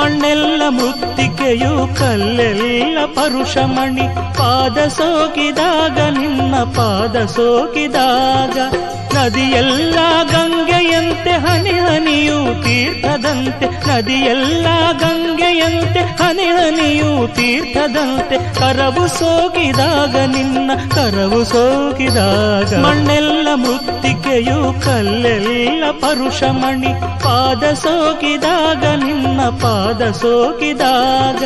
ಮಣ್ಣೆಲ್ಲ ಮುತ್ತಿಕೆಯು ಕಲ್ಲೆಲ್ಲ ಪರುಷಮಣಿ. ಪಾದ ಸೋಕಿದಾಗ, ನಿನ್ನ ಪಾದ ಸೋಕಿದಾಗ. ನದಿಯೆಲ್ಲ ಗಂಗೆಯಂತೆ ಹನಿ ಹನಿಯು ತೀರ್ಥದಂತೆ. ನದಿಯೆಲ್ಲ ಗಂಗೆಯಂತೆ ಹನಿ ಹನಿಯು ತೀರ್ಥದಂತೆ. ಕರವು ಸೋಕಿದಾಗ, ನಿನ್ನ ಕರವು ಸೋಕಿದಾಗ. ಮಣ್ಣೆಲ್ಲ ಮುತ್ತಿಕೆಯು ಕಲ್ಲೆಲ್ಲ ಪರುಷಮಣಿ ಪಾದ ಸೋಕಿದಾಗ ನಿನ್ನ ಪಾದ ಸೋಕಿದಾಗ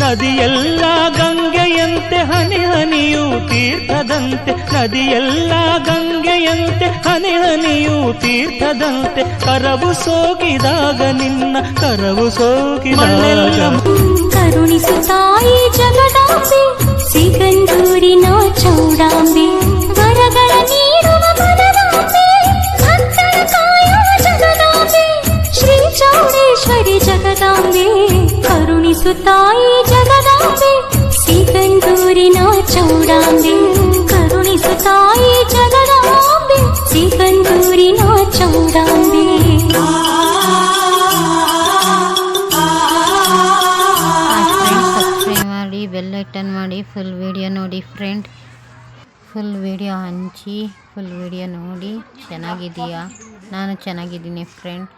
ನದಿಯೆಲ್ಲ ಗಂಗೆಯಂತೆ ಹನಿ ಹನಿಯು ತೀರ್ಥದಂತೆ ನದಿಯೆಲ್ಲ ಗಂಗೆಯಂತೆ ಹನಿ ಹನಿಯು ತೀರ್ಥದಂತೆ ಕರವು ಸೋಕಿದಾಗ ನಿನ್ನ ಕರವು ಸೋಕಿದಾಗ. ಕರುಣಿಸು ತಾಯಿ ಜಗದಾಂಬೆ, ಕರುಣಿಸು ತಾಯಿ ಜಗದಾಂಬೆ, ಸಿಗಂದೂರಿನ ಚೌಡಾಂಬೆ, ಕರುಣಿಸು ತಾಯಿ ಜಗದಾಂಬೆ, ಸಿಗಂದೂರಿನ ಚೌಡಾಂಬೆ. ಸಬ್ಸ್ಕ್ರೈಬ್ ಮಾಡಿ ಬೆಲ್ ಮಾಡಿ ಫುಲ್ ವಿಡಿಯೋ ನೋಡಿ ಫ್ರೆಂಡ್ ಫುಲ್ ವಿಡಿಯೋ ಹಂಚಿ ಫುಲ್ ವಿಡಿಯೋ ನೋಡಿ. ಚೆನ್ನಾಗಿದೆಯಾ ನಾನು ಚೆನ್ನಾಗಿದ್ದೀನಿ ಫ್ರೆಂಡ್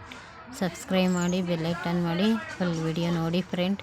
ಸಬ್ಸ್ಕ್ರೈಬ್ ಮಾಡಿ ಬೆಲ್ ಐಟನ್ ಮಾಡಿ ಫುಲ್ ವಿಡಿಯೋ ನೋಡಿ ಫ್ರೆಂಡ್